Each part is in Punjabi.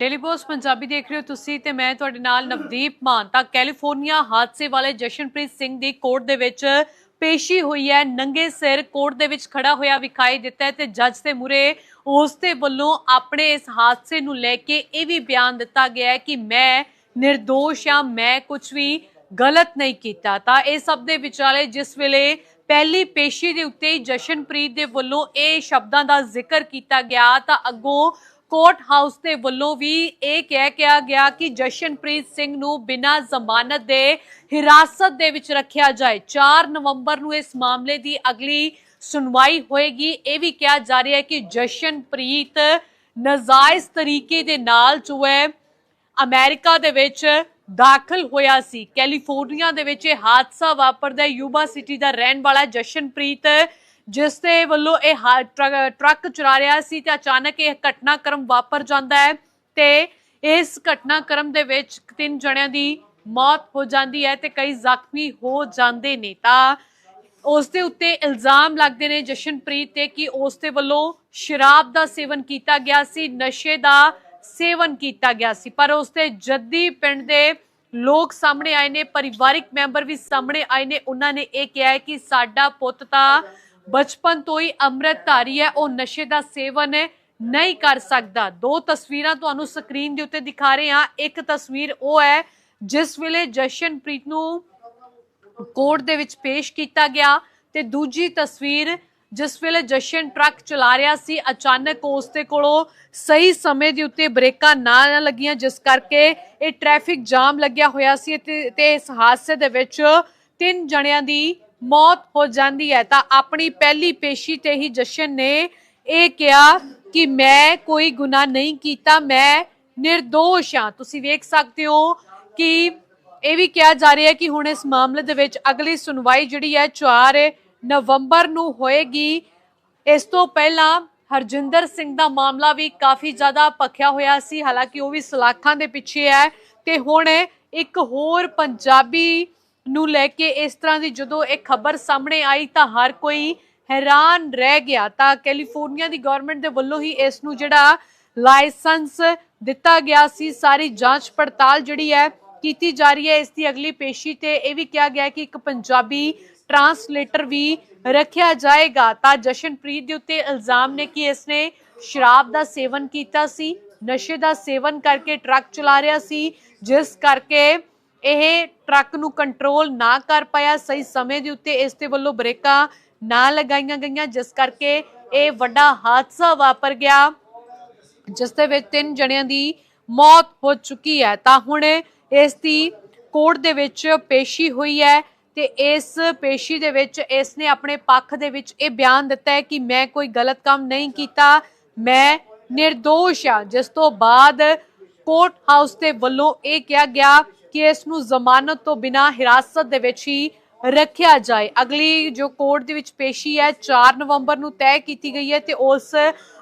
ਡੇਲੀ ਪੋਸਟ ਪੰਜਾਬੀ ਦੇਖ ਰਹੇ ਹੋ ਤੁਸੀਂ ਤੇ ਮੈਂ ਤੁਹਾਡੇ ਨਾਲ ਨਵਦੀਪ ਮਾਨ। ਤਾਂ ਕੈਲੀਫੋਰਨੀਆ ਹਾਦਸੇ ਵਾਲੇ ਜਸ਼ਨਪ੍ਰੀਤ ਸਿੰਘ ਦੀ ਕੋਰਟ ਦੇ ਵਿੱਚ ਪੇਸ਼ੀ ਹੋਈ ਹੈ। ਨੰਗੇ ਸਿਰ ਕੋਰਟ ਦੇ ਵਿੱਚ ਖੜਾ ਹੋਇਆ ਵਿਖਾਈ ਦਿੱਤਾ ਤੇ ਜੱਜ ਦੇ ਮੂਰੇ ਉਸ ਦੇ ਵੱਲੋਂ ਆਪਣੇ ਇਸ ਹਾਦਸੇ ਨੂੰ ਲੈ ਕੇ ਇਹ ਵੀ ਬਿਆਨ ਦਿੱਤਾ ਗਿਆ ਹੈ ਕਿ ਮੈਂ નિર્ਦੋਸ਼ ਹਾਂ, ਮੈਂ ਕੁਝ ਵੀ ਗਲਤ ਨਹੀਂ ਕੀਤਾ। ਤਾਂ ਇਹ ਸਭ ਦੇ ਵਿਚਾਲੇ ਜਿਸ ਵੇਲੇ ਪਹਿਲੀ ਪੇਸ਼ੀ ਦੇ ਉੱਤੇ ਜਸ਼ਨਪ੍ਰੀਤ ਦੇ ਵੱਲੋਂ ਇਹ ਸ਼ਬਦਾਂ ਦਾ ਜ਼ਿਕਰ ਕੀਤਾ ਗਿਆ ਤਾਂ ਅੱਗੋਂ ਕੋਰਟ ਹਾਊਸ ਦੇ ਵੱਲੋਂ ਵੀ ਇਹ ਕਹਿ ਕਿਹਾ ਗਿਆ ਕਿ ਜਸ਼ਨਪ੍ਰੀਤ ਸਿੰਘ ਨੂੰ ਬਿਨਾਂ ਜ਼ਮਾਨਤ ਦੇ ਹਿਰਾਸਤ ਦੇ ਵਿੱਚ ਰੱਖਿਆ ਜਾਏ। 4 ਨਵੰਬਰ ਨੂੰ ਇਸ ਮਾਮਲੇ ਦੀ ਅਗਲੀ ਸੁਣਵਾਈ ਹੋਏਗੀ। ਇਹ ਵੀ ਕਿਹਾ ਜਾ ਰਿਹਾ ਹੈ ਕਿ ਜਸ਼ਨਪ੍ਰੀਤ ਨਜਾਇਜ਼ ਤਰੀਕੇ ਦੇ ਨਾਲ ਜੋ ਹੈ ਅਮਰੀਕਾ ਦੇ ਵਿੱਚ ਦਾਖਲ ਹੋਇਆ ਸੀ। ਕੈਲੀਫੋਰਨੀਆ ਦੇ ਵਿੱਚ ਇਹ ਹਾਦਸਾ ਵਾਪਰਦਾ ਹੈ। ਯੂਬਾ ਸਿਟੀ ਦਾ ਰਹਿਣ ਵਾਲਾ ਜਸ਼ਨਪ੍ਰੀਤ ਜਿਸ ਦੇ ਵੱਲੋਂ ਇਹ ਹਾ- ਟਰੱਕ ਟਰੱਕ ਚਲਾ ਰਿਹਾ ਸੀ ਤੇ ਅਚਾਨਕ ਇਹ ਘਟਨਾਕ੍ਰਮ ਵਾਪਰ ਜਾਂਦਾ ਹੈ ਤੇ ਇਸ ਘਟਨਾਕ੍ਰਮ ਦੇ ਵਿੱਚ ਤਿੰਨ ਜਣਿਆਂ ਦੀ ਮੌਤ ਹੋ ਜਾਂਦੀ ਹੈ ਤੇ ਕਈ ਜ਼ਖਮੀ ਹੋ ਜਾਂਦੇ ਨੇ। ਤਾਂ ਉਸ ਦੇ ਉੱਤੇ ਇਲਜ਼ਾਮ ਲੱਗਦੇ ਨੇ ਜਸ਼ਨਪ੍ਰੀਤ ਤੇ ਕਿ ਉਸ ਦੇ ਵੱਲੋਂ ਸ਼ਰਾਬ ਦਾ ਸੇਵਨ ਕੀਤਾ ਗਿਆ ਸੀ, ਨਸ਼ੇ ਦਾ ਸੇਵਨ ਕੀਤਾ ਗਿਆ ਸੀ। ਪਰ ਉਸ ਦੇ ਜੱਦੀ ਪਿੰਡ ਦੇ ਲੋਕ ਸਾਹਮਣੇ ਆਏ ਨੇ, ਪਰਿਵਾਰਿਕ ਮੈਂਬਰ ਵੀ ਸਾਹਮਣੇ ਆਏ ਨੇ। ਉਹਨਾਂ ਨੇ ਇਹ ਕਿਹਾ ਹੈ ਕਿ ਸਾਡਾ ਪੁੱਤ ਤਾਂ ਬਚਪਨ ਤੋਂ ਹੀ ਅੰਮ੍ਰਿਤਧਾਰੀ ਹੈ, ਉਹ ਨਸ਼ੇ ਦਾ ਸੇਵਨ ਨਹੀਂ ਕਰ ਸਕਦਾ। ਦੋ ਤਸਵੀਰਾਂ ਤੁਹਾਨੂੰ ਸਕਰੀਨ ਦੇ ਉੱਤੇ ਦਿਖਾ ਰਹੇ ਹਾਂ। ਇੱਕ ਤਸਵੀਰ ਉਹ ਹੈ, ਜਿਸ ਵੇਲੇ ਜਸ਼ਨਪ੍ਰੀਤ ਨੂੰ ਕੋਰਟ ਦੇ ਵਿੱਚ ਪੇਸ਼ ਕੀਤਾ ਗਿਆ ਤੇ ਦੂਜੀ ਤਸਵੀਰ ਜਿਸ ਵੇਲੇ ਜਸ਼ਨ ਟਰੱਕ ਚਲਾ ਰਿਹਾ ਸੀ, ਅਚਾਨਕ ਉਸ ਦੇ ਕੋਲੋਂ ਸਹੀ ਸਮੇਂ ਦੇ ਉੱਤੇ ਬ੍ਰੇਕਾਂ ਨਾ ਲੱਗੀਆਂ, ਜਿਸ ਕਰਕੇ ਇਹ ਟ੍ਰੈਫਿਕ ਜਾਮ ਲੱਗਿਆ ਹੋਇਆ ਸੀ ਤੇ ਇਸ ਹਾਦਸੇ ਦੇ ਵਿੱਚ ਤਿੰਨ ਜਣਿਆਂ ਦੀ ਮੌਤ ਹੋ ਜਾਂਦੀ ਹੈ, ਤਾਂ ਆਪਣੀ ਪਹਿਲੀ ਪੇਸ਼ੀ ਤੇ ਹੀ ਜਸ਼ਨ ਨੇ ਇਹ ਕਿਹਾ ਕਿ ਮੈਂ ਕੋਈ ਗੁਨਾਹ ਨਹੀਂ ਕੀਤਾ, ਮੈਂ નિર્ਦੋਸ਼ ਹਾਂ। ਤੁਸੀਂ ਵੇਖ ਸਕਦੇ ਹੋ ਕਿ ਇਹ ਵੀ ਕਿਹਾ ਜਾ ਰਿਹਾ ਹੈ ਕਿ ਹੁਣ ਇਸ ਮਾਮਲੇ ਦੇ ਵਿੱਚ ਅਗਲੀ ਸੁਣਵਾਈ ਜਿਹੜੀ ਹੈ 4 ਨਵੰਬਰ ਨੂੰ ਹੋਏਗੀ। ਇਸ ਤੋਂ ਪਹਿਲਾਂ ਹਰਜਿੰਦਰ ਸਿੰਘ ਦਾ ਮਾਮਲਾ ਵੀ ਕਾਫੀ ਜ਼ਿਆਦਾ ਪੱਖਿਆ ਹੋਇਆ ਸੀ, ਹਾਲਾਂਕਿ ਉਹ ਵੀ ਸਲਾਖਾਂ ਦੇ ਪਿੱਛੇ ਹੈ। ਤੇ ਹੁਣ ਇੱਕ ਹੋਰ ਪੰਜਾਬੀ ਨੂੰ ਲੈ ਕੇ ਇਸ ਤਰ੍ਹਾਂ ਦੀ ਜਦੋਂ ਇਹ ਖਬਰ ਸਾਹਮਣੇ ਆਈ ਤਾਂ ਹਰ ਕੋਈ ਹੈਰਾਨ ਰਹਿ ਗਿਆ। ਤਾਂ ਕੈਲੀਫੋਰਨੀਆ ਦੀ ਗਵਰਨਮੈਂਟ ਦੇ ਵੱਲੋਂ ਹੀ ਇਸ ਨੂੰ ਜਿਹੜਾ ਲਾਇਸੈਂਸ ਦਿੱਤਾ ਗਿਆ ਸੀ। ਸਾਰੀ ਜਾਂਚ ਪੜਤਾਲ ਜਿਹੜੀ ਹੈ ਕੀਤੀ ਜਾ ਰਹੀ ਹੈ। ਇਸ ਦੀ ਅਗਲੀ ਪੇਸ਼ੀ ਤੇ ਇਹ ਵੀ ਕਿਹਾ ਗਿਆ ਕਿ ਇੱਕ ਪੰਜਾਬੀ ਟਰਾਂਸਲੇਟਰ ਵੀ ਰੱਖਿਆ ਜਾਏਗਾ। ਤਾਂ ਜਸ਼ਨਪ੍ਰੀਤ ਦੇ ਉੱਤੇ ਇਲਜ਼ਾਮ ਨੇ ਕਿ ਇਸਨੇ ਸ਼ਰਾਬ ਦਾ ਸੇਵਨ ਕੀਤਾ ਸੀ, ਨਸ਼ੇ ਦਾ ਸੇਵਨ ਕਰਕੇ ਟਰੱਕ ਚਲਾ ਰਿਹਾ ਸੀ, ਜਿਸ ਕਰਕੇ ਇਹ ਟਰੱਕ ਨੂੰ ਕੰਟਰੋਲ ਨਾ ਕਰ ਪਾਇਆ, ਸਹੀ ਸਮੇਂ ਦੇ ਉੱਤੇ ਇਸ ਦੇ ਵੱਲੋਂ ਬ੍ਰੇਕਾਂ ਨਾ ਲਗਾਈਆਂ ਗਈਆਂ, ਜਿਸ ਕਰਕੇ ਇਹ ਵੱਡਾ ਹਾਦਸਾ ਵਾਪਰ ਗਿਆ, ਜਿਸ ਦੇ ਵਿੱਚ ਤਿੰਨ ਜਣਿਆਂ ਦੀ ਮੌਤ ਹੋ ਚੁੱਕੀ ਹੈ। ਤਾਂ ਹੁਣ ਇਸ ਦੀ ਕੋਰਟ ਦੇ ਵਿੱਚ ਪੇਸ਼ੀ ਹੋਈ ਹੈ ਤੇ ਇਸ ਪੇਸ਼ੀ ਦੇ ਵਿੱਚ ਇਸ ਨੇ ਆਪਣੇ ਪੱਖ ਦੇ ਵਿੱਚ ਇਹ ਬਿਆਨ ਦਿੱਤਾ ਹੈ ਕਿ ਮੈਂ ਕੋਈ ਗਲਤ ਕੰਮ ਨਹੀਂ ਕੀਤਾ, ਮੈਂ નિર્ਦੋਸ਼ ਹਾਂ। ਜਿਸ ਤੋਂ ਬਾਅਦ ਕੋਰਟ ਹਾਊਸ ਦੇ ਵੱਲੋਂ ਇਹ ਕਿਹਾ ਗਿਆ ਕਿ ਇਸ ਨੂੰ ਜ਼ਮਾਨਤ ਤੋਂ ਬਿਨਾ ਹਿਰਾਸਤ ਦੇ ਵਿੱਚ ਹੀ ਰੱਖਿਆ ਜਾਏ। ਅਗਲੀ ਜੋ ਕੋਰਟ ਦੇ ਵਿੱਚ ਪੇਸ਼ੀ ਹੈ 4 ਨਵੰਬਰ ਨੂੰ ਤੈਅ ਕੀਤੀ ਗਈ ਹੈ ਤੇ ਉਸ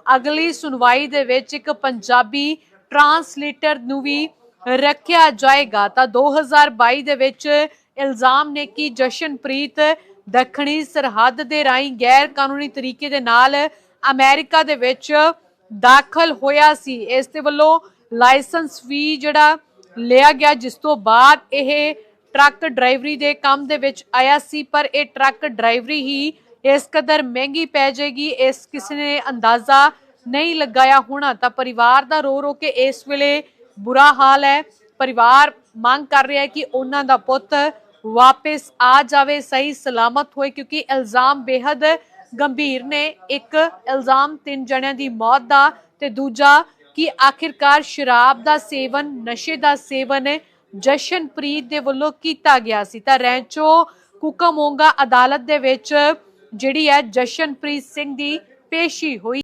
ਅਗਲੀ ਸੁਣਵਾਈ ਦੇ ਵਿੱਚ ਇੱਕ ਪੰਜਾਬੀ ਟਰਾਂਸਲੇਟਰ ਨੂੰ ਵੀ ਰੱਖਿਆ ਜਾਏਗਾ। ਤਾਂ 2022 ਦੇ ਵਿੱਚ ਇਲਜ਼ਾਮ ਨੇ ਕਿ ਜਸ਼ਨਪ੍ਰੀਤ ਦੱਖਣੀ ਸਰਹੱਦ ਦੇ ਰਾਹੀਂ ਗੈਰ ਕਾਨੂੰਨੀ ਤਰੀਕੇ ਦੇ ਨਾਲ ਅਮਰੀਕਾ ਦੇ ਵਿੱਚ ਦਾਖਲ ਹੋਇਆ ਸੀ। ਇਸ ਦੇ ਵੱਲੋਂ ਲਾਇਸੈਂਸ ਵੀ ਜਿਹੜਾ ਲਿਆ ਗਿਆ, ਜਿਸ ਤੋਂ ਬਾਅਦ ਇਹ ਟਰੱਕ ਡਰਾਈਵਰੀ ਦੇ ਕੰਮ ਦੇ ਵਿੱਚ ਆਇਆ ਸੀ, ਪਰ ਇਹ ਟਰੱਕ ਡਰਾਈਵਰੀ ਹੀ ਇਸ ਕਦਰ ਮਹਿੰਗੀ ਪੈ ਜਾਏਗੀ, ਇਸ ਕਿਸੇ ਨੇ ਅੰਦਾਜ਼ਾ ਨਹੀਂ ਲਗਾਇਆ ਹੋਣਾ। ਤਾਂ ਪਰਿਵਾਰ ਦਾ ਰੋ ਰੋ ਕੇ ਇਸ ਵੇਲੇ ਬੁਰਾ ਹਾਲ ਹੈ। ਪਰਿਵਾਰ ਮੰਗ ਕਰ ਰਿਹਾ ਹੈ ਕਿ ਉਹਨਾਂ ਦਾ ਪੁੱਤ ਵਾਪਸ ਆ ਜਾਵੇ, ਸਹੀ ਸਲਾਮਤ ਹੋਏ, ਕਿਉਂਕਿ ਇਲਜ਼ਾਮ ਬੇहद ਗੰਭੀਰ ਨੇ। ਇੱਕ ਇਲਜ਼ਾਮ ਤਿੰਨ ਜਣਿਆਂ ਦੀ ਮੌਤ ਦਾ ਤੇ ਦੂਜਾ ਕਿ ਆਖਿਰਕਾਰ ਸ਼ਰਾਬ ਦਾ ਸੇਵਨ, ਨਸ਼ੇ ਦਾ ਸੇਵਨ ਜਸ਼ਨਪ੍ਰੀਤ ਦੇ ਵੱਲੋਂ ਕੀਤਾ ਗਿਆ ਸੀ। ਤਾਂ ਰੈਂਚੋ ਕੁਕਮੋਂਗਾ ਅਦਾਲਤ ਦੇ ਵਿੱਚ ਜਿਹੜੀ ਹੈ ਜਸ਼ਨਪ੍ਰੀਤ ਸਿੰਘ ਦੀ ਪੇਸ਼ੀ ਹੋਈ।